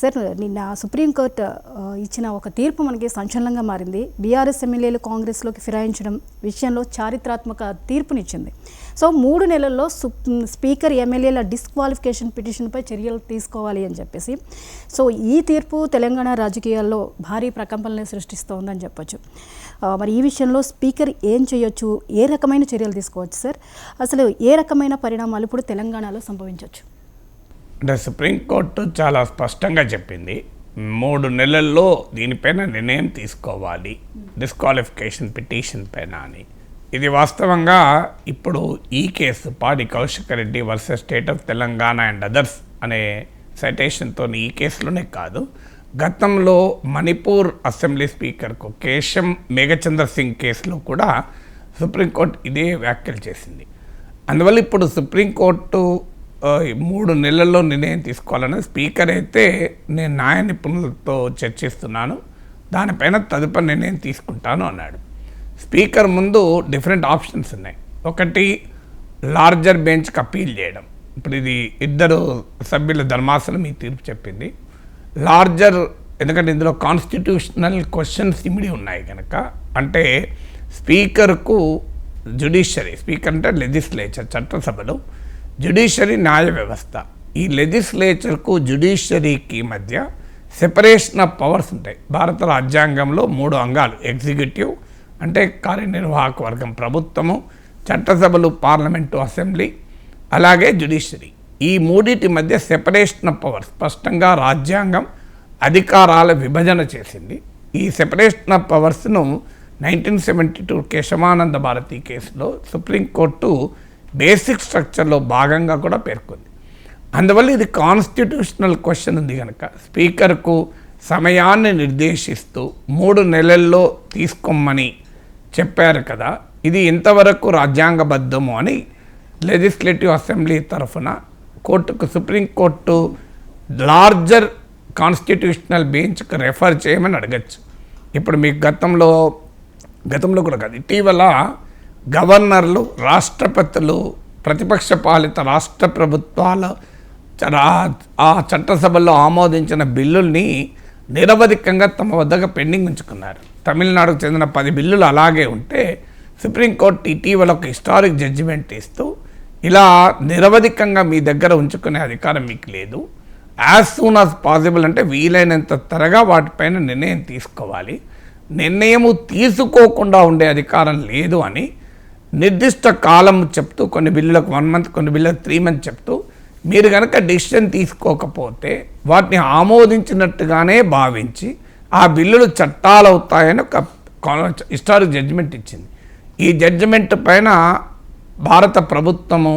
Sir నిన్న supreme court ఇచ్చిన ఒక తీర్పు మనకి సంచలనంగా మారింది. బీఆర్ఎస్ ఎమ్మెల్యేలు కాంగ్రెస్లోకి ఫిరాయించడం విషయంలో చారిత్రాత్మక తీర్పునిచ్చింది. సో మూడు నెలల్లో స్పీకర్ ఎమ్మెల్యేల డిస్క్వాలిఫికేషన్ పిటిషన్పై చర్యలు తీసుకోవాలి అని చెప్పేసి సో ఈ తీర్పు తెలంగాణ రాజకీయాల్లో భారీ ప్రకంపనలు సృష్టిస్తోందని చెప్పొచ్చు. మరి ఈ విషయంలో స్పీకర్ ఏం చేయొచ్చు? ఏ రకమైన చర్యలు తీసుకోవచ్చు సార్? అసలు ఏ రకమైన పరిణామాలు ఇప్పుడు తెలంగాణలో సంభవించవచ్చు అంటే సుప్రీంకోర్టు చాలా స్పష్టంగా చెప్పింది మూడు నెలల్లో దీనిపైన నిర్ణయం తీసుకోవాలి. డిస్క్వాలిఫికేషన్ పిటిషన్ పైన అని. ఇది వాస్తవంగా ఇప్పుడు ఈ case Padi Kaushik Reddy versus state of Telangana and others అనే సైటేషన్తో ఈ కేసులోనే కాదు. గతంలో మణిపూర్ అసెంబ్లీ స్పీకర్కు కేశం మేఘచంద్ర సింగ్ కేసులో కూడా సుప్రీంకోర్టు ఇదే వ్యాఖ్యలు చేసింది. అందువల్ల ఇప్పుడు సుప్రీంకోర్టు మూడు నెలల్లో నిర్ణయం తీసుకోవాలని స్పీకర్ అయితే నేను న్యాయ నిపుణులతో చర్చిస్తున్నాను. దానిపైన తదుపరి నిర్ణయం తీసుకుంటాను అన్నాడు. స్పీకర్ ముందు డిఫరెంట్ ఆప్షన్స్ ఉన్నాయి. ఒకటి లార్జర్ బెంచ్కి అప్పీల్ చేయడం. ఇప్పుడు ఇది ఇద్దరు సభ్యుల ధర్మాసనం ఈ తీర్పు చెప్పింది. లార్జర్ ఎందుకంటే ఇందులో కాన్స్టిట్యూషనల్ క్వశ్చన్స్ ఇమిడి ఉన్నాయి కనుక అంటే స్పీకర్కు జుడిషియరీ స్పీకర్ అంటే లెజిస్లేచర్ చట్టసభలో. జుడిషియరీ న్యాయ వ్యవస్థ. ఈ లెజిస్లేచర్కు జుడిషియరీకి మధ్య సెపరేషన్ ఆఫ్ పవర్స్ ఉంటాయి. భారత రాజ్యాంగంలో మూడు అంగాలు. ఎగ్జిక్యూటివ్ అంటే కార్యనిర్వాహక వర్గం ప్రభుత్వము చట్టసభలు పార్లమెంటు అసెంబ్లీ అలాగే జుడిషియరీ. ఈ మూడిటి మధ్య సెపరేషన్ ఆఫ్ పవర్స్ స్పష్టంగా రాజ్యాంగం అధికారాల విభజన చేసింది. ఈ separation of పవర్స్ను nineteen seventy two Kesavananda Bharati కేసులో సుప్రీంకోర్టు బేసిక్ స్ట్రక్చర్లో భాగంగా కూడా పేర్కొంది. అందువల్ల ఇది కాన్స్టిట్యూషనల్ క్వశ్చన్ ఉంది కనుక స్పీకర్కు సమయాన్ని నిర్దేశిస్తూ మూడు నెలల్లో తీసుకోమని చెప్పారు కదా. ఇది ఎంతవరకు రాజ్యాంగబద్ధము అని లెజిస్లేటివ్ అసెంబ్లీ తరఫున కోర్టుకు సుప్రీంకోర్టు లార్జర్ కాన్స్టిట్యూషనల్ బెంచ్కి రెఫర్ చేయమని అడగచ్చు. ఇప్పుడు మీకు గతంలో గతంలో కూడా కాదు ఇటీవల గవర్నర్లు రాష్ట్రపతులు ప్రతిపక్ష పాలిత రాష్ట్ర ప్రభుత్వాలు ఆ చట్టసభల్లో ఆమోదించిన బిల్లుల్ని నిరవధికంగా తమ వద్దగా పెండింగ్ ఉంచుకున్నారు. తమిళనాడుకు చెందిన పది బిల్లులు అలాగే ఉంటే సుప్రీంకోర్టు ఇటీవల ఒక హిస్టారిక్ జడ్జిమెంట్ ఇస్తూ ఇలా నిరవధికంగా మీ దగ్గర ఉంచుకునే అధికారం మీకు లేదు. యాజ్ సూన్ యాజ్ పాసిబుల్ అంటే వీలైనంత త్వరగా వాటిపైన నిర్ణయం తీసుకోవాలి. నిర్ణయము తీసుకోకుండా ఉండే అధికారం లేదు అని నిర్దిష్ట కాలం చెప్తూ కొన్ని బిల్లులకు వన్ మంత్ కొన్ని బిల్లులకు త్రీ మంత్ చెప్తూ మీరు కనుక డిసిషన్ తీసుకోకపోతే వాటిని ఆమోదించినట్టుగానే భావించి ఆ బిల్లులు చట్టాలవుతాయని ఒక హిస్టారిక్ జడ్జిమెంట్ ఇచ్చింది. ఈ జడ్జిమెంట్ పైన భారత ప్రభుత్వము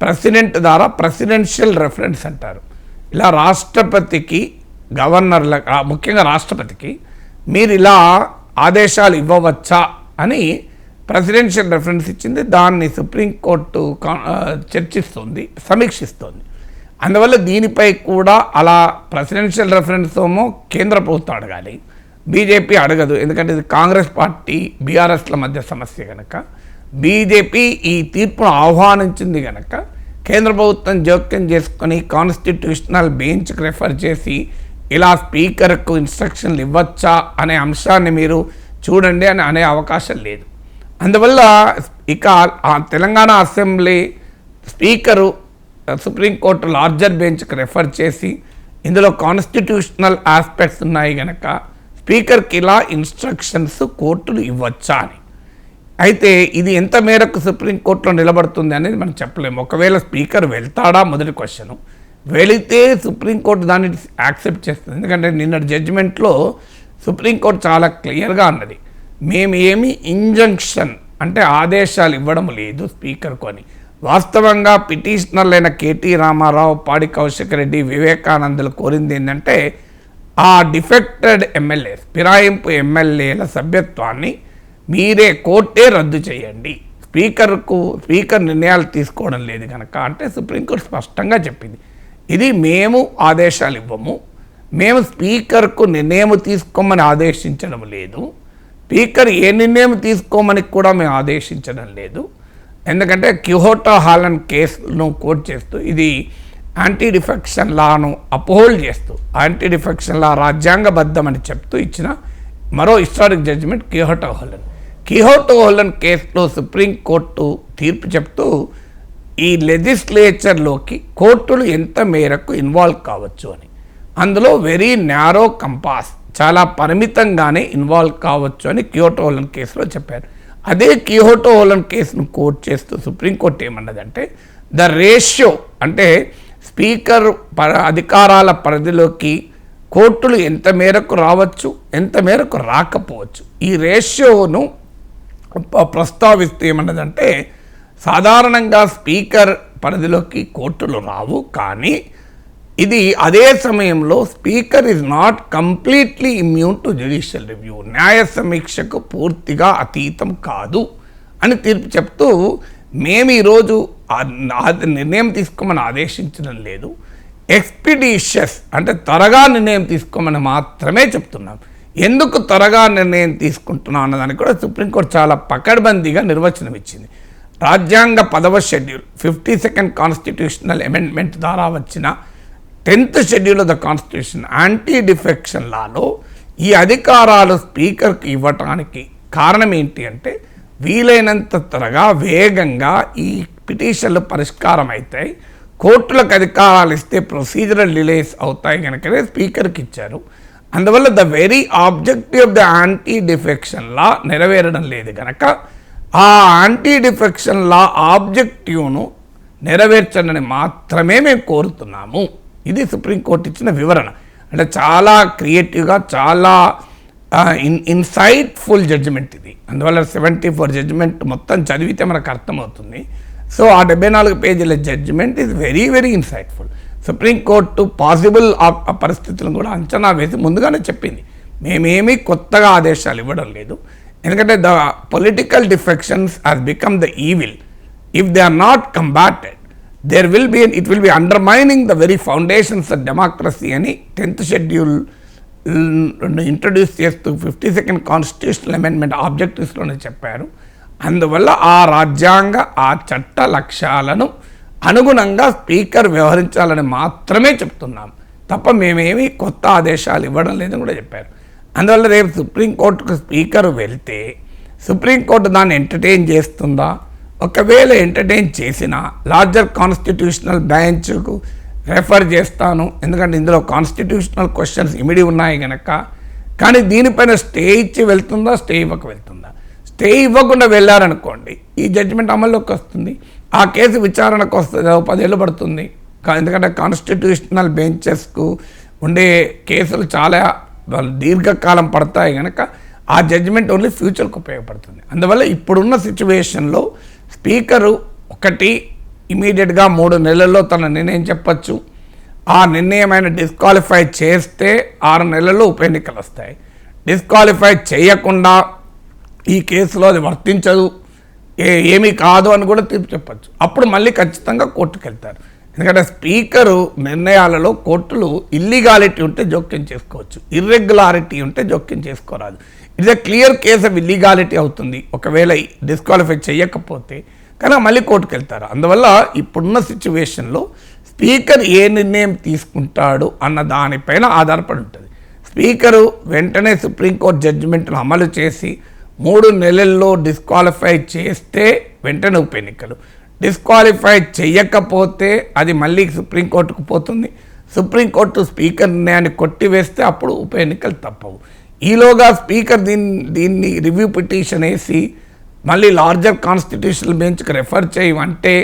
ప్రెసిడెంట్ ద్వారా ప్రెసిడెన్షియల్ రెఫరెన్స్ అంటారు. ఇలా రాష్ట్రపతికి గవర్నర్ల ముఖ్యంగా రాష్ట్రపతికి మీరు ఇలా ఆదేశాలు ఇవ్వవచ్చా అని ప్రెసిడెన్షియల్ రెఫరెన్స్ ఇచ్చింది దాన్ని సుప్రీంకోర్టు కా- ఆ, చర్చిస్తుంది సమీక్షిస్తుంది. అందువల్ల దీనిపై కూడా అలా ప్రెసిడెన్షియల్ రెఫరెన్స్తోమో కేంద్ర ప్రభుత్వం అడగాలి. బీజేపీ అడగదు ఎందుకంటే ఇది కాంగ్రెస్ పార్టీ బీఆర్ఎస్ల మధ్య సమస్య కనుక బీజేపీ ఈ తీర్పును ఆహ్వానించింది కనుక కేంద్ర ప్రభుత్వం జోక్యం చేసుకొని కాన్స్టిట్యూషనల్ బెంచ్కి రెఫర్ చేసి ఇలా స్పీకర్కు ఇన్స్ట్రక్షన్లు ఇవ్వచ్చా అనే అంశాన్ని మీరు చూడండి అని అనే అవకాశం లేదు. అందువల్ల ఇక ఆ Telangana assembly speaker supreme court larger బెంచ్కి refer చేసి ఇందులో కాన్స్టిట్యూషనల్ ఆస్పెక్ట్స్ ఉన్నాయి కనుక స్పీకర్కి ఇలా ఇన్స్ట్రక్షన్స్ కోర్టులు ఇవ్వచ్చా అని. అయితే ఇది ఎంత మేరకు సుప్రీంకోర్టులో నిలబడుతుంది అనేది మనం చెప్పలేము. ఒకవేళ స్పీకర్ వెళ్తాడా? మొదటి క్వశ్చను. వెళితే సుప్రీంకోర్టు దాన్ని యాక్సెప్ట్ చేస్తుంది. ఎందుకంటే నిన్న జడ్జిమెంట్లో సుప్రీంకోర్టు చాలా క్లియర్గా అన్నది. మేము ఏమి ఇంజంక్షన్ అంటే ఆదేశాలు ఇవ్వడం లేదు స్పీకర్కు అని. వాస్తవంగా పిటిషనర్లైన కేటీ రామారావు పాడి కౌశిక్ రెడ్డి వివేకానందలు కోరింది ఏంటంటే ఆ డిఫెక్టెడ్ ఎమ్మెల్యే ఫిరాయింపు ఎమ్మెల్యేల సభ్యత్వాన్ని మీరే కోర్టే రద్దు చేయండి. స్పీకర్కు స్పీకర్ నిర్ణయాలు తీసుకోవడం లేదు కనుక అంటే సుప్రీంకోర్టు స్పష్టంగా చెప్పింది. ఇది మేము ఆదేశాలు ఇవ్వము మేము స్పీకర్కు నిర్ణయం తీసుకోమని ఆదేశించడం లేదు. స్పీకర్ ఏ నిర్ణయం తీసుకోమని కూడా మేము ఆదేశించడం లేదు. ఎందుకంటే క్యూహోటో హాలన్ కేసును కోట్ చేస్తూ ఇది యాంటీ డిఫెక్షన్ లాను అపోహోల్డ్ చేస్తూ యాంటీ డిఫెక్షన్ లా రాజ్యాంగబద్ధమని చెప్తూ ఇచ్చిన మరో హిస్టారిక్ జడ్జిమెంట్ కిహోటో హోలన్. కిహోటో హోలన్ కేసులో సుప్రీంకోర్టు తీర్పు చెప్తూ ఈ లెజిస్లేచర్లోకి కోర్టులు ఎంత మేరకు ఇన్వాల్వ్ కావచ్చు అని. అందులో వెరీ నేరో కంపాస్ చాలా పరిమితంగానే ఇన్వాల్వ్ కావచ్చు అని కియోటోలన్ కేసులో చెప్పారు. అదే కియోటోహోలన్ కేసును కోర్ట్ చేస్తూ సుప్రీంకోర్టు ఏమన్నదంటే ద రేషియో అంటే స్పీకర్ ప అధికారాల పరిధిలోకి కోర్టులు ఎంత మేరకు రావచ్చు ఎంత మేరకు రాకపోవచ్చు. ఈ రేషియోను ప్రస్తావిస్తూ ఏమన్నదంటే సాధారణంగా స్పీకర్ పరిధిలోకి కోర్టులు రావు కానీ ఇది అదే సమయంలో speaker is not completely immune to judicial review న్యాయ సమీక్షకు పూర్తిగా అతీతం కాదు అని తీర్పు చెప్తూ మేము ఈరోజు నిర్ణయం తీసుకోమని ఆదేశించడం లేదు. ఎక్స్పిడిషియస్ అంటే త్వరగా నిర్ణయం తీసుకోమని మాత్రమే చెప్తున్నాం. ఎందుకు త్వరగా నిర్ణయం తీసుకుంటున్నాం అన్నదానికి కూడా సుప్రీంకోర్టు చాలా పకడ్బందీగా నిర్వచనం ఇచ్చింది. రాజ్యాంగ పదవ schedule fifty second constitutional amendment ద్వారా వచ్చిన tenth schedule of the constitution anti defection లాలో ఈ అధికారాలు స్పీకర్కి ఇవ్వటానికి కారణం ఏంటి అంటే వీలైనంత త్వరగా వేగంగా ఈ పిటిషన్లు పరిష్కారం అవుతాయి కోర్టులకు అధికారాలు ఇస్తే ప్రొసీజరల్ డిలేస్ అవుతాయి కనుకనే స్పీకర్కి ఇచ్చారు. అందువల్ల the very objective of the anti defection law నెరవేరడం లేదు కనుక ఆ యాంటీ డిఫెక్షన్ లా ఆబ్జెక్టివ్ను నెరవేర్చండి మాత్రమే మేము కోరుతున్నాము. ఇది సుప్రీంకోర్టు ఇచ్చిన వివరణ. అంటే చాలా క్రియేటివ్గా చాలా ఇన్ ఇన్సైట్ఫుల్ జడ్జిమెంట్ ఇది. అందువల్ల సెవెంటీ ఫోర్ జడ్జిమెంట్ మొత్తం చదివితే మనకు అర్థమవుతుంది. సో ఆ డెబ్బై నాలుగు పేజీల judgement is very very insightful supreme court possible ఆ పరిస్థితులను కూడా అంచనా వేసి ముందుగానే చెప్పింది. మేమేమీ కొత్తగా ఆదేశాలు ఇవ్వడం లేదు. ఎందుకంటే the political defections has become the evil if they are not combated there will be it will be undermining the very foundations of democracy అని టెన్త్ షెడ్యూల్ ఇంట్రడ్యూస్ చేస్తూ ఫిఫ్టీ సెకండ్ కాన్స్టిట్యూషనల్ అమెండ్మెంట్ ఆబ్జెక్టివ్స్లోనే చెప్పారు. అందువల్ల ఆ రాజ్యాంగ ఆ చట్ట లక్ష్యాలను అనుగుణంగా స్పీకర్ వ్యవహరించాలని మాత్రమే చెప్తున్నాం. తప్ప మేమేమీ కొత్త ఆదేశాలు ఇవ్వడం లేదని కూడా చెప్పారు. అందువల్ల రేపు సుప్రీంకోర్టుకు స్పీకర్ వెళ్తే సుప్రీంకోర్టు దాన్ని ఎంటర్టైన్ చేస్తుందా? ఒకవేళ ఎంటర్టైన్ చేసినా లార్జర్ కాన్స్టిట్యూషనల్ బెంచ్కు రెఫర్ చేస్తాను. ఎందుకంటే ఇందులో కాన్స్టిట్యూషనల్ క్వశ్చన్స్ ఇమిడి ఉన్నాయి కనుక కానీ దీనిపైన స్టే ఇచ్చి వెళ్తుందా స్టే ఇవ్వక వెళ్తుందా? స్టే ఇవ్వకుండా వెళ్ళారనుకోండి ఈ జడ్జిమెంట్ అమల్లోకి వస్తుంది. ఆ కేసు విచారణకు వస్తుంది పదేళ్ళు పడుతుంది. ఎందుకంటే కాన్స్టిట్యూషనల్ బెంచెస్కు ఉండే కేసులు చాలా దీర్ఘకాలం పడతాయి కనుక ఆ జడ్జిమెంట్ ఓన్లీ ఫ్యూచర్కి ఉపయోగపడుతుంది. అందువల్ల ఇప్పుడున్న సిచ్యువేషన్లో స్పీకరు ఒకటి ఇమీడియట్గా మూడు నెలల్లో తన నిర్ణయం చెప్పచ్చు. ఆ నిర్ణయం డిస్క్వాలిఫై చేస్తే ఆరు నెలల్లో ఉప ఎన్నికలు వస్తాయి. డిస్క్వాలిఫై చేయకుండా ఈ కేసులో అది వర్తించదు. ఏ ఏమీ కాదు అని కూడా తీర్పు చెప్పచ్చు. అప్పుడు మళ్ళీ ఖచ్చితంగా కోర్టుకు వెళ్తారు ఎందుకంటే స్పీకరు నిర్ణయాలలో కోర్టులు ఇల్లీగాలిటీ ఉంటే జోక్యం చేసుకోవచ్చు. ఇర్రెగ్యులారిటీ ఉంటే జోక్యం చేసుకోరాదు. It's a clear case of illegality అవుతుంది. ఒకవేళ డిస్క్వాలిఫై చేయకపోతే కనుక మళ్ళీ కోర్టుకు వెళ్తారు అందువల్ల ఇప్పుడున్న సిచ్యువేషన్లో స్పీకర్ ఏ నిర్ణయం తీసుకుంటాడు అన్న దానిపైన ఆధారపడి ఉంటుంది. స్పీకరు వెంటనే సుప్రీంకోర్టు జడ్జిమెంట్ను అమలు చేసి మూడు నెలల్లో డిస్క్వాలిఫై చేస్తే వెంటనే ఉప ఎన్నికలు. డిస్క్వాలిఫై చేయకపోతే అది మళ్ళీ సుప్రీంకోర్టుకు పోతుంది. సుప్రీంకోర్టు స్పీకర్ నిర్ణయాన్ని కొట్టివేస్తే అప్పుడు ఉప ఎన్నికలు తప్పవు. ఈలోగా స్పీకర్ దీన్ని దీన్ని రివ్యూ పిటిషన్ వేసి మళ్ళీ లార్జర్ కాన్స్టిట్యూషనల్ బెంచ్కి రెఫర్ చేయమంటే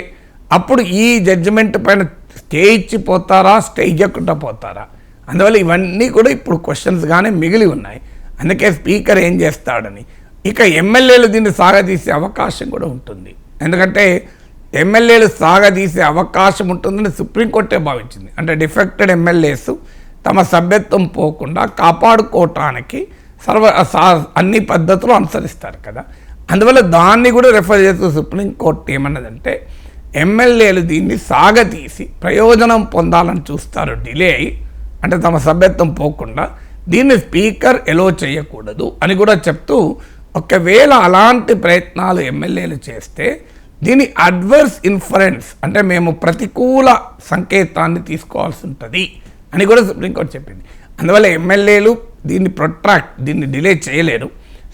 అప్పుడు ఈ జడ్జిమెంట్ పైన స్టే ఇచ్చి పోతారా స్టే ఇవ్వకుండా పోతారా? అందువల్ల ఇవన్నీ కూడా ఇప్పుడు క్వశ్చన్స్గానే మిగిలి ఉన్నాయి. అందుకే స్పీకర్ ఏం చేస్తాడని. ఇక ఎమ్మెల్యేలు దీన్ని సాగదీసే అవకాశం కూడా ఉంటుంది. ఎందుకంటే ఎమ్మెల్యేలు సాగదీసే అవకాశం ఉంటుందని సుప్రీంకోర్టే భావించింది. అంటే డిఫెక్టెడ్ ఎమ్మెల్యేస్ తమ సభ్యత్వం పోకుండా కాపాడుకోవటానికి సర్వ సా- అన్ని పద్ధతులు అనుసరిస్తారు కదా. అందువల్ల దాన్ని కూడా రెఫర్ చేస్తూ సుప్రీంకోర్టు ఏమన్నదంటే ఎమ్మెల్యేలు దీన్ని సాగతీసి ప్రయోజనం పొందాలని చూస్తారు డిలే అయి అంటే తమ సభ్యత్వం పోకుండా దీన్ని స్పీకర్ ఎలో చేయకూడదు అని కూడా చెప్తూ ఒకవేళ అలాంటి ప్రయత్నాలు ఎమ్మెల్యేలు చేస్తే దీని అడ్వర్స్ ఇన్ఫరెన్స్ అంటే మేము ప్రతికూల సంకేతాన్ని తీసుకోవాల్సి ఉంటుంది అని కూడా సుప్రీంకోర్టు చెప్పింది. అందువల్ల ఎమ్మెల్యేలు దీన్ని ప్రొట్రాక్ట్ దీన్ని డిలే చేయలేరు.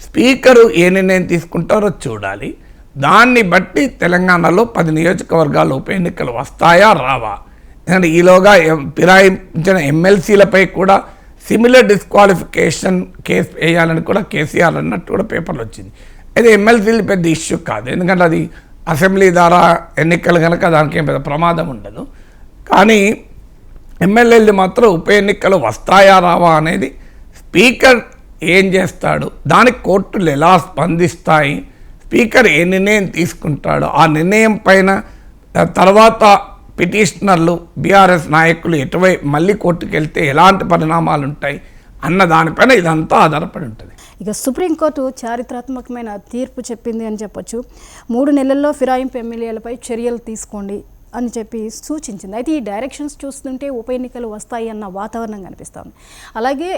స్పీకరు ఏ నిర్ణయం తీసుకుంటారో చూడాలి. దాన్ని బట్టి తెలంగాణలో పది నియోజకవర్గాల ఉప ఎన్నికలు వస్తాయా రావా? ఎందుకంటే ఈలోగా ఫిరాయించిన ఎమ్మెల్సీలపై కూడా సిమిలర్ డిస్క్వాలిఫికేషన్ కేసు వేయాలని కూడా కేసీఆర్ అన్నట్టు కూడా పేపర్లు వచ్చింది. అయితే ఎమ్మెల్సీలు పెద్ద ఇష్యూ కాదు. ఎందుకంటే అది అసెంబ్లీ ద్వారా ఎన్నికలు కనుక దానికి ఏం పెద్ద ప్రమాదం ఉండదు. కానీ ఎమ్మెల్యేలు మాత్రం ఉప ఎన్నికలు వస్తాయా రావా అనేది స్పీకర్ ఏం చేస్తాడు? దానికి కోర్టులు ఎలా స్పందిస్తాయి? స్పీకర్ ఏ నిర్ణయం తీసుకుంటాడో? ఆ నిర్ణయం పైన తర్వాత పిటిషనర్లు బీఆర్ఎస్ నాయకులు ఎటువై మళ్ళీ కోర్టుకు వెళ్తే ఎలాంటి పరిణామాలు ఉంటాయి అన్న దానిపైన ఇదంతా ఆధారపడి ఉంటుంది. ఇక సుప్రీంకోర్టు చారిత్రాత్మకమైన తీర్పు చెప్పింది అని చెప్పొచ్చు. మూడు నెలల్లో ఫిరాయింపు ఎమ్మెల్యేలపై చర్యలు తీసుకోండి అని చెప్పి సూచించింది. అయితే ఈ డైరెక్షన్స్ చూస్తుంటే ఉప ఎన్నికలు వస్తాయి అన్న వాతావరణం కనిపిస్తుంది. అలాగే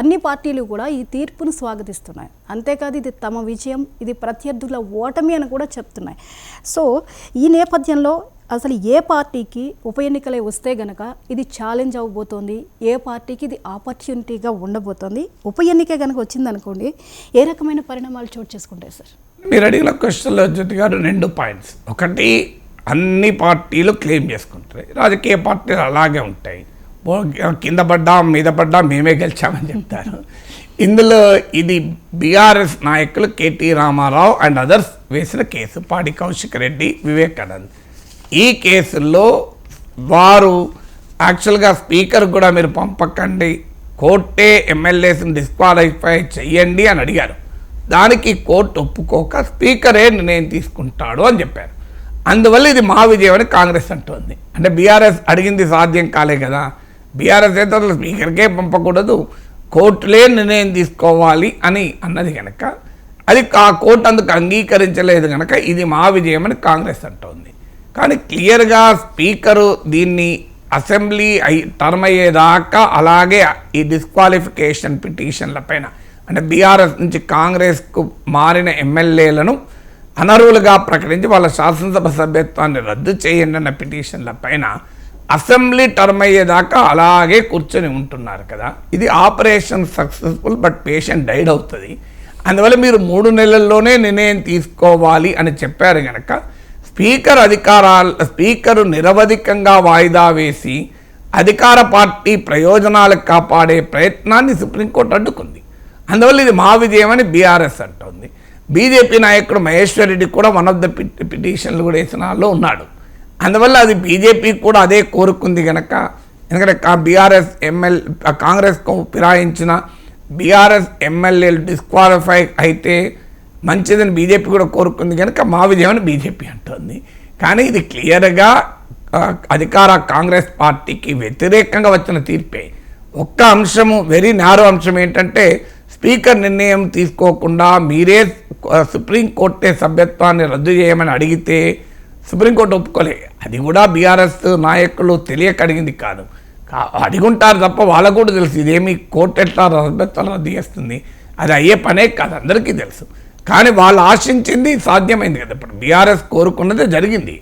అన్ని పార్టీలు కూడా ఈ తీర్పును స్వాగతిస్తున్నాయి. అంతేకాదు ఇది తమ విజయం ఇది ప్రత్యర్థుల ఓటమి అని కూడా చెప్తున్నాయి. సో ఈ నేపథ్యంలో అసలు ఏ పార్టీకి ఉప ఎన్నికలే వస్తే గనక ఇది ఛాలెంజ్ అవ్వబోతోంది ఏ పార్టీకి ఇది ఆపర్చునిటీగా ఉండబోతోంది ఉప ఎన్నిక కనుక వచ్చిందనుకోండి ఏ రకమైన పరిణామాలు చోటు చేసుకుంటాయి సార్? మీరు అడిగిన క్వశ్చన్లో జ్యోతి గారు రెండు పాయింట్స్ ఒకటి అన్ని పార్టీలు క్లెయిమ్ చేసుకుంటాయి. రాజకీయ పార్టీలు అలాగే ఉంటాయి. కింద పడ్డాం మీద పడ్డాం మేమే గెలిచామని చెప్తారు. ఇందులో ఇది బీఆర్ఎస్ నాయకులు కేటీ రామారావు అండ్ అదర్స్ వేసిన కేసు. పాడి కౌశిక్ రెడ్డి వివేకానంద్. ఈ కేసుల్లో వారు యాక్చువల్గా స్పీకర్ కూడా మీరు పంపకండి. కోర్టే ఎమ్మెల్యేస్ని డిస్క్వాలిఫై చెయ్యండి అని అడిగారు. దానికి కోర్టు ఒప్పుకోక స్పీకరే నిర్ణయం తీసుకుంటాడు అని చెప్పారు. అందువల్ల ఇది మా విజయం అని కాంగ్రెస్ అంటోంది. అంటే బీఆర్ఎస్ అడిగింది సాధ్యం కాలే కదా. బీఆర్ఎస్ అయితే అసలు స్పీకర్కే పంపకూడదు. కోర్టులే నిర్ణయం తీసుకోవాలి అని అన్నది కనుక అది ఆ కోర్టు అందుకు అంగీకరించలేదు కనుక ఇది మా విజయం అని కాంగ్రెస్ అంటోంది. కానీ క్లియర్గా స్పీకరు దీన్ని అసెంబ్లీ అయి టర్మ్ అయ్యేదాకా అలాగే ఈ డిస్క్వాలిఫికేషన్ పిటిషన్ల పైన. అంటే బీఆర్ఎస్ నుంచి కాంగ్రెస్కు మారిన ఎమ్మెల్యేలను అనర్హులుగా ప్రకటించి వాళ్ళ శాసనసభ సభ్యత్వాన్ని రద్దు చేయండి అన్న పిటిషన్ల పైన అసెంబ్లీ టర్మ్ అయ్యేదాకా అలాగే కూర్చొని ఉంటున్నారు కదా. ఇది operation successful but patient died అవుతుంది. అందువల్ల మీరు మూడు నెలల్లోనే నిర్ణయం తీసుకోవాలి అని చెప్పారు కనుక స్పీకర్ అధికారాలు స్పీకరు నిరవధికంగా వాయిదా వేసి అధికార పార్టీ ప్రయోజనాలు కాపాడే ప్రయత్నాన్ని సుప్రీంకోర్టు అడ్డుకుంది. అందువల్ల ఇది మా విజయం అని బీఆర్ఎస్ అంటోంది. బీజేపీ నాయకుడు మహేశ్వర్ రెడ్డి కూడా వన్ ఆఫ్ ద పిటిషన్లు కూడా వేసిన వాళ్ళు ఉన్నాడు. అందువల్ల అది బీజేపీ కూడా అదే కోరుకుంది కనుక ఎందుకంటే బీఆర్ఎస్ ఎమ్మెల్ కాంగ్రెస్కు ఫిరాయించిన బీఆర్ఎస్ ఎమ్మెల్యేలు డిస్క్వాలిఫై అయితే మంచిదని బీజేపీ కూడా కోరుకుంది కనుక మా విజయమని బీజేపీ అంటుంది. కానీ ఇది క్లియర్గా అధికార కాంగ్రెస్ పార్టీకి వ్యతిరేకంగా వచ్చిన తీర్పే. ఒక్క అంశము వెరీ నేరో అంశం ఏంటంటే స్పీకర్ నిర్ణయం తీసుకోకుండా మీరే సుప్రీంకోర్టే సభ్యత్వాన్ని రద్దు చేయమని అడిగితే సుప్రీంకోర్టు ఒప్పుకోలే. అది కూడా బీఆర్ఎస్ నాయకులు తెలియక అడిగింది కాదు. అడుగుంటారు అడిగుంటారు తప్ప వాళ్ళకు కూడా తెలుసు. ఇదేమి కోర్టు ఎట్లా సభ్యత్వాలు రద్దు చేస్తుంది? అది అయ్యే పనే కాదు. అందరికీ తెలుసు. కానీ వాళ్ళు ఆశించింది సాధ్యమైంది కదా. ఇప్పుడు బీఆర్ఎస్ కోరుకున్నదే జరిగింది.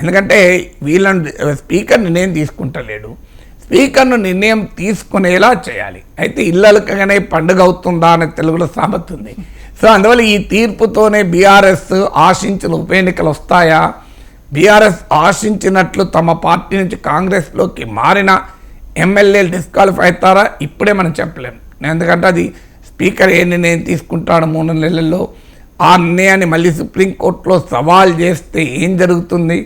ఎందుకంటే వీళ్ళని స్పీకర్ నిర్ణయం తీసుకుంటలేడు. స్పీకర్ను నిర్ణయం తీసుకునేలా చేయాలి. అయితే ఇళ్ళలకగానే పండుగ అవుతుందా అనే తెలుగులో సామెత ఉంది. సో అందువల్ల ఈ తీర్పుతోనే బీఆర్ఎస్ ఆశించిన ఉప ఎన్నికలు వస్తాయా? బీఆర్ఎస్ ఆశించినట్లు తమ పార్టీ నుంచి కాంగ్రెస్లోకి మారిన ఎమ్మెల్యేలు డిస్క్వాలిఫై అవుతారా? ఇప్పుడే మనం చెప్పలేము ఎందుకంటే అది స్పీకర్ ఏ నిర్ణయం తీసుకుంటాడు? మూడు నెలల్లో ఆ నిర్ణయాన్ని మళ్ళీ సుప్రీంకోర్టులో సవాల్ చేస్తే ఏం జరుగుతుంది?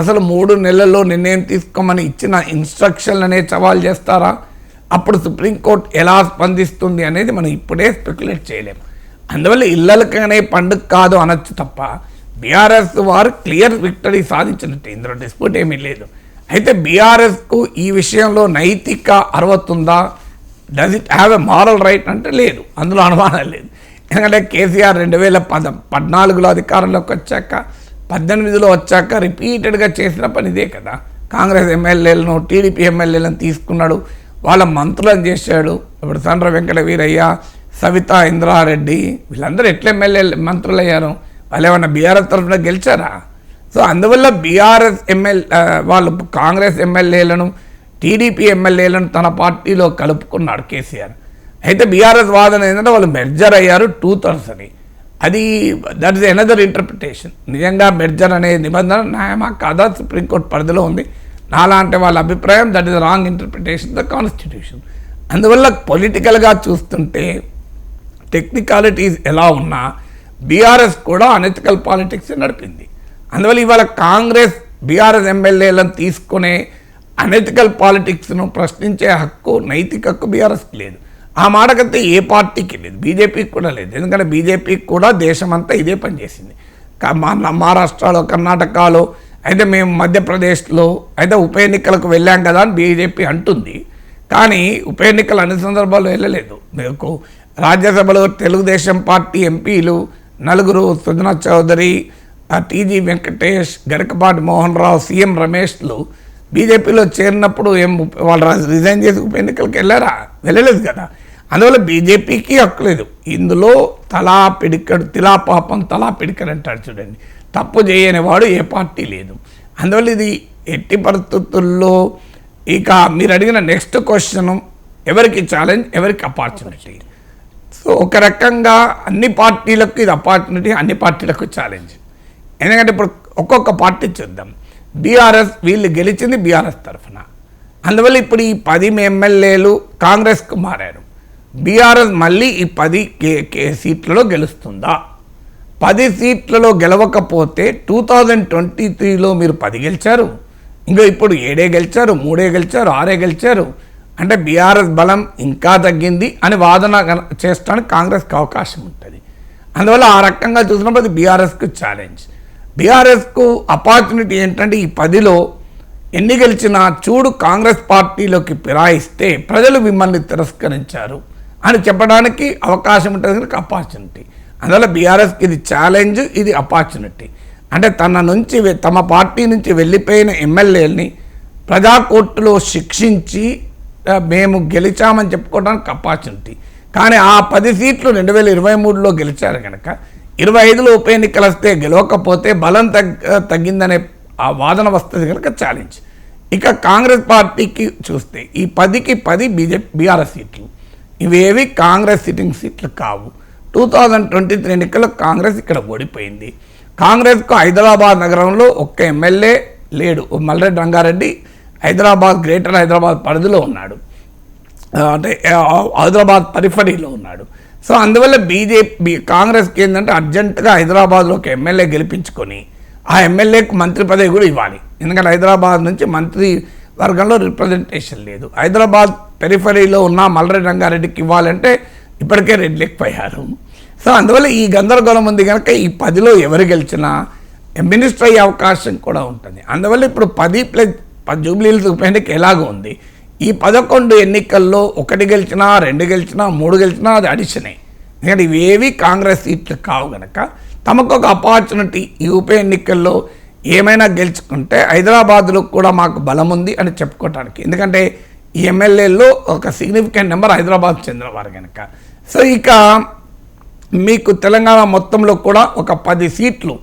అసలు మూడు నెలల్లో నిర్ణయం తీసుకోమని ఇచ్చిన ఇన్స్ట్రక్షన్లనే సవాల్ చేస్తారా? అప్పుడు సుప్రీంకోర్టు ఎలా స్పందిస్తుంది అనేది మనం ఇప్పుడే స్పెక్యులేట్ చేయలేము అందువల్ల ఇళ్ళలకనే పండుగ కాదు అనొచ్చు తప్ప బీఆర్ఎస్ వారు క్లియర్ విక్టరీ సాధించినట్టు. ఇందులో డిస్ప్యూట్ ఏమీ లేదు. అయితే బీఆర్ఎస్కు ఈ విషయంలో నైతిక అర్హత ఉందా? Does it have a moral right అంటే లేదు. అందులో అనుమానం లేదు. ఎందుకంటే కేసీఆర్ రెండు వేల పద పద్నాలుగులో అధికారంలోకి వచ్చాక పద్దెనిమిదిలో వచ్చాక రిపీటెడ్గా చేసిన పని ఇదే కదా. కాంగ్రెస్ ఎమ్మెల్యేలను టీడీపీ ఎమ్మెల్యేలను తీసుకున్నాడు వాళ్ళ మంత్రులను చేశాడు. ఇప్పుడు సండ్ర వెంకట వీరయ్య సవితా ఇంద్రారెడ్డి వీళ్ళందరూ ఎట్లా ఎమ్మెల్యే మంత్రులు అయ్యారు వాళ్ళు ఏమన్నా బీఆర్ఎస్ తరఫున గెలిచారా? సో అందువల్ల బీఆర్ఎస్ ఎమ్మెల్యే వాళ్ళు కాంగ్రెస్ ఎమ్మెల్యేలను టీడీపీ ఎమ్మెల్యేలను తన పార్టీలో కలుపుకున్నాడు కేసీఆర్. అయితే బీఆర్ఎస్ వాదన ఏంటంటే వాళ్ళు మెర్జర్ అయ్యారు టూ థర్డ్స్ అని. అది దట్ ఇస్ ఎనదర్ ఇంటర్ప్రిటేషన్ నిజంగా మెర్జర్ అనే నిబంధన న్యాయమా కాదా? సుప్రీంకోర్టు పరిధిలో ఉంది. నాలాంటి వాళ్ళ అభిప్రాయం that is wrong interpretation the constitution అందువల్ల పొలిటికల్గా చూస్తుంటే టెక్నికాలిటీస్ ఎలా ఉన్నా బీఆర్ఎస్ కూడా అనెథికల్ పాలిటిక్స్ నడిపింది. అందువల్ల ఇవాళ కాంగ్రెస్ బీఆర్ఎస్ ఎమ్మెల్యేలను తీసుకునే అనెథికల్ పాలిటిక్స్ను ప్రశ్నించే హక్కు నైతిక హక్కు బీఆర్ఎస్కి లేదు. ఆ మాటకైతే ఏ పార్టీకి లేదు. బీజేపీకి కూడా లేదు. ఎందుకంటే బీజేపీకి కూడా దేశమంతా ఇదే పనిచేసింది కా- మా మహారాష్ట్రలో కర్ణాటకలో అయితే మేము మధ్యప్రదేశ్లో అయితే ఉప ఎన్నికలకు వెళ్ళాం కదా అని బీజేపీ అంటుంది. కానీ ఉప ఎన్నికలు అన్ని సందర్భాల్లో వెళ్ళలేదు. మీకు రాజ్యసభలో తెలుగుదేశం పార్టీ ఎంపీలు నలుగురు సుజనా చౌదరి టీజీ వెంకటేష్ గరికపాటి మోహన్ రావు సీఎం రమేష్లు బీజేపీలో చేరినప్పుడు ఏం వాళ్ళు రిజైన్ చేసి ఉప ఎన్నికలకు వెళ్ళారా? వెళ్ళలేదు కదా. అందువల్ల బీజేపీకి హక్కు లేదు. ఇందులో తలా పిడికడు తిలా పాపం తలా పిడికడు అంటాడు చూడండి. తప్పు చేయని వాడు ఏ పార్టీ లేదు. అందువల్ల ఇది ఎట్టి పరిస్థితుల్లో ఇక మీరు అడిగిన నెక్స్ట్ క్వశ్చన్ ఎవరికి ఛాలెంజ్ ఎవరికి అపార్చునిటీ సో ఒక రకంగా అన్ని పార్టీలకు ఇది అపార్చునిటీ అన్ని పార్టీలకు ఛాలెంజ్ ఎందుకంటే ఇప్పుడు ఒక్కొక్క పార్టీ చూద్దాం. బీఆర్ఎస్ వీళ్ళు గెలిచింది బీఆర్ఎస్ తరఫున. అందువల్ల ఇప్పుడు ఈ పది ఎమ్మెల్యేలు కాంగ్రెస్కు మారారు. బీఆర్ఎస్ మళ్ళీ ఈ పది కే కే సీట్లలో గెలుస్తుందా? పది సీట్లలో గెలవకపోతే టూ థౌజండ్ ట్వంటీ త్రీలో మీరు పది గెలిచారు. ఇంకా ఇప్పుడు ఏడే గెలిచారు మూడే గెలిచారు ఆరే గెలిచారు. అంటే బీఆర్ఎస్ బలం ఇంకా తగ్గింది అని వాదన చేస్తానికి కాంగ్రెస్కి అవకాశం ఉంటుంది. అందువల్ల ఆ రకంగా చూసినప్పుడు అది బీఆర్ఎస్కు ఛాలెంజ్ బీఆర్ఎస్కు అపార్చునిటీ ఏంటంటే ఈ పదిలో ఎన్ని గెలిచినా చూడు కాంగ్రెస్ పార్టీలోకి ఫిరాయిస్తే ప్రజలు మిమ్మల్ని తిరస్కరించారు. అని చెప్పడానికి అవకాశం ఉంటుంది కనుక అపార్చునిటీ అందువల్ల బీఆర్ఎస్కి ఇది ఛాలెంజ్ ఇది అపార్చునిటీ అంటే తన నుంచి తమ పార్టీ నుంచి వెళ్ళిపోయిన ఎమ్మెల్యేలని ప్రజా కోర్టులో శిక్షించి మేము గెలిచామని చెప్పుకోవడానికి అపార్చునిటీ కానీ ఆ పది సీట్లు రెండు వేల ఇరవై మూడులో గెలిచారు కనుక ఇరవై ఐదులో ఉప ఎన్నికలు వస్తే గెలవకపోతే బలం తగ్గ తగ్గిందనే ఆ వాదన వస్తుంది కనుక ఛాలెంజ్ ఇక కాంగ్రెస్ పార్టీకి చూస్తే ఈ పదికి పది బీజేపీ బీఆర్ఎస్ సీట్లు. ఇవేవి కాంగ్రెస్ సిట్టింగ్ సీట్లు కావు. టూ థౌజండ్ ట్వంటీ త్రీ ఎన్నికల్లో కాంగ్రెస్ ఇక్కడ ఓడిపోయింది. కాంగ్రెస్కు హైదరాబాద్ నగరంలో ఒక్క ఎమ్మెల్యే లేడు. మల్రెడ్డి రంగారెడ్డి హైదరాబాద్ గ్రేటర్ హైదరాబాద్ పరిధిలో ఉన్నాడు. అంటే హైదరాబాద్ పరిఫరీలో ఉన్నాడు. సో అందువల్ల బీజేపీ కాంగ్రెస్కి ఏంటంటే అర్జెంటుగా హైదరాబాద్లో ఒక ఎమ్మెల్యే గెలిపించుకొని ఆ ఎమ్మెల్యేకు మంత్రి పదవి కూడా ఇవ్వాలి. ఎందుకంటే హైదరాబాద్ నుంచి మంత్రి వర్గంలో రిప్రజెంటేషన్ లేదు. హైదరాబాద్ పెరిఫరీలో ఉన్న మల్రెడ్డి రంగారెడ్డికి ఇవ్వాలంటే ఇప్పటికే రెడ్లు పోయారు సో అందువల్ల ఈ గందరగోళం ఉంది కనుక ఈ పదిలో ఎవరు గెలిచినా మినిస్టర్ అయ్యే అవకాశం కూడా ఉంటుంది. అందువల్ల ఇప్పుడు పది ప్లస్ జూబ్లీహిల్స్ ఉప ఎన్నిక ఎలాగో ఉంది. ఈ పదకొండు ఎన్నికల్లో ఒకటి గెలిచినా రెండు గెలిచినా మూడు గెలిచినా అది అడిషనే. ఎందుకంటే ఇవేవి కాంగ్రెస్ సీట్లు కావు గనక తమకు ఒక అపార్చునిటీ ఈ ఉప ఎన్నికల్లో ఏమైనా గెలుచుకుంటే హైదరాబాద్లో కూడా మాకు బలం ఉంది అని చెప్పుకోవటానికి. ఎందుకంటే ఎమ్మెల్యేల్లో ఒక సిగ్నిఫికెంట్ నెంబర్ హైదరాబాద్ చెందినవారు కనుక సో ఇక మీకు తెలంగాణ మొత్తంలో కూడా ఒక పది సీట్లు.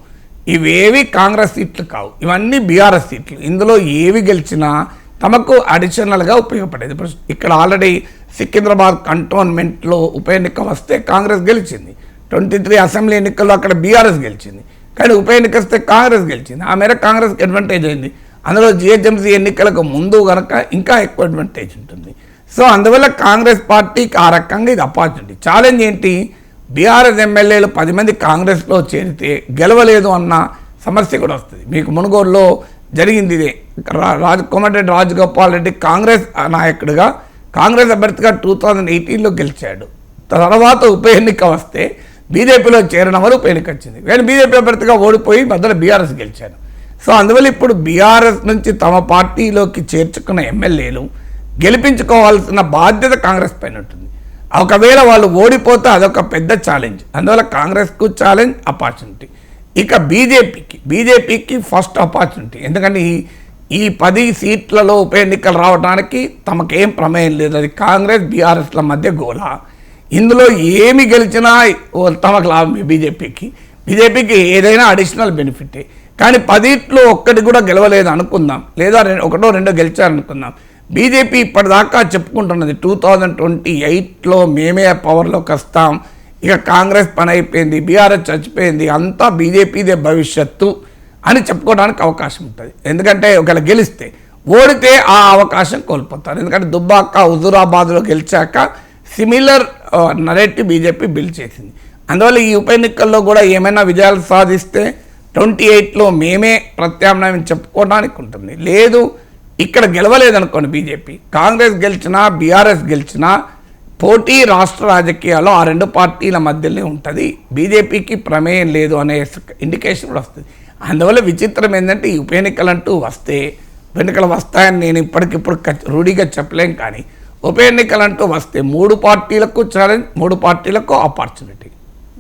ఇవేవి కాంగ్రెస్ సీట్లు కావు. ఇవన్నీ బీఆర్ఎస్ సీట్లు. ఇందులో ఏవి గెలిచినా తమకు అడిషనల్గా ఉపయోగపడేది. ఇప్పుడు ఇక్కడ ఆల్రెడీ సికింద్రాబాద్ కంటోన్మెంట్లో ఉప ఎన్నిక వస్తే కాంగ్రెస్ గెలిచింది. ట్వంటీ త్రీ అసెంబ్లీ ఎన్నికల్లో అక్కడ బీఆర్ఎస్ గెలిచింది. కానీ ఉప ఎన్నిక వస్తే కాంగ్రెస్ గెలిచింది. ఆ మేర కాంగ్రెస్కి అడ్వాంటేజ్ అయింది అందులో జిహెచ్ఎంసీ ఎన్నికలకు ముందు కనుక ఇంకా ఎక్కువ అడ్వాంటేజ్ ఉంటుంది. సో అందువల్ల కాంగ్రెస్ పార్టీకి ఆ రకంగా ఇది అపార్చునిటీ ఛాలెంజ్ ఏంటి? బీఆర్ఎస్ ఎమ్మెల్యేలు పది మంది కాంగ్రెస్లో చేరితే గెలవలేదు అన్న సమస్య కూడా వస్తుంది. మీకు మునుగోడులో జరిగింది ఇదే. రాజ్ కోమటిరెడ్డి రాజగోపాల్ రెడ్డి కాంగ్రెస్ నాయకుడిగా కాంగ్రెస్ అభ్యర్థిగా టూ థౌజండ్ ఎయిటీన్లో గెలిచాడు. తర్వాత ఉప ఎన్నిక వస్తే బీజేపీలో చేరడం వల్ల ఉప ఎన్నిక వచ్చింది. కానీ బీజేపీ అభ్యర్థిగా ఓడిపోయి మధ్యలో బీఆర్ఎస్ గెలిచాడు సో అందువల్ల ఇప్పుడు బీఆర్ఎస్ నుంచి తమ పార్టీలోకి చేర్చుకున్న ఎమ్మెల్యేలు గెలిపించుకోవాల్సిన బాధ్యత కాంగ్రెస్ పైన ఉంటుంది. ఒకవేళ వాళ్ళు ఓడిపోతే అదొక పెద్ద ఛాలెంజ్ అందువల్ల కాంగ్రెస్కు ఛాలెంజ్ అపార్చునిటీ ఇక బీజేపీకి బీజేపీకి ఫస్ట్ ఆపర్చునిటీ ఎందుకంటే ఈ ఈ పది సీట్లలో ఉప ఎన్నికలు రావడానికి తమకేం ప్రమేయం లేదు. అది కాంగ్రెస్ బీఆర్ఎస్ల మధ్య గోళ ఇందులో ఏమి గెలిచినా ఓ తమకు లాభమే బీజేపీకి. బీజేపీకి ఏదైనా అడిషనల్ బెనిఫిటే కానీ పదిట్లో ఒక్కటి కూడా గెలవలేదు అనుకుందాం. లేదా ఒకటో రెండో గెలిచారనుకుందాం. బీజేపీ ఇప్పటిదాకా చెప్పుకుంటున్నది టూ థౌజండ్ ట్వంటీ ఎయిట్లో మేమే పవర్లోకి వస్తాం. ఇక కాంగ్రెస్ పని అయిపోయింది బీఆర్ఎస్ చచ్చిపోయింది అంతా బీజేపీదే భవిష్యత్తు అని చెప్పుకోవడానికి అవకాశం ఉంటుంది. ఎందుకంటే ఒకవేళ గెలిస్తే ఓడితే ఆ అవకాశం కోల్పోతారు. ఎందుకంటే దుబ్బాక హుజూరాబాద్లో గెలిచాక సిమిలర్ నరేటివ్ బీజేపీ బిల్డ్ చేసింది. అందువల్ల ఈ ఉప ఎన్నికల్లో కూడా ఏమైనా విజయాలు సాధిస్తే ట్వంటీ ఎయిట్లో మేమే ప్రత్యామ్నాయం చెప్పుకోవడానికి ఉంటుంది. లేదు ఇక్కడ గెలవలేదనుకోండి బీజేపీ. కాంగ్రెస్ గెలిచినా బీఆర్ఎస్ గెలిచినా పోటీ రాష్ట్ర రాజకీయాల్లో ఆ రెండు పార్టీల మధ్యలోనే ఉంటుంది. బీజేపీకి ప్రమేయం లేదు అనే ఇండికేషన్ కూడా వస్తుంది. అందువల్ల విచిత్రం ఏంటంటే ఈ ఉప ఎన్నికలంటూ వస్తే ఉప ఎన్నికలు వస్తాయని నేను ఇప్పటికిప్పుడు రూఢిగా చెప్పలేం కానీ ఉప ఎన్నికలంటూ వస్తే మూడు పార్టీలకు ఛాలెంజ్ మూడు పార్టీలకు ఆపర్చునిటీ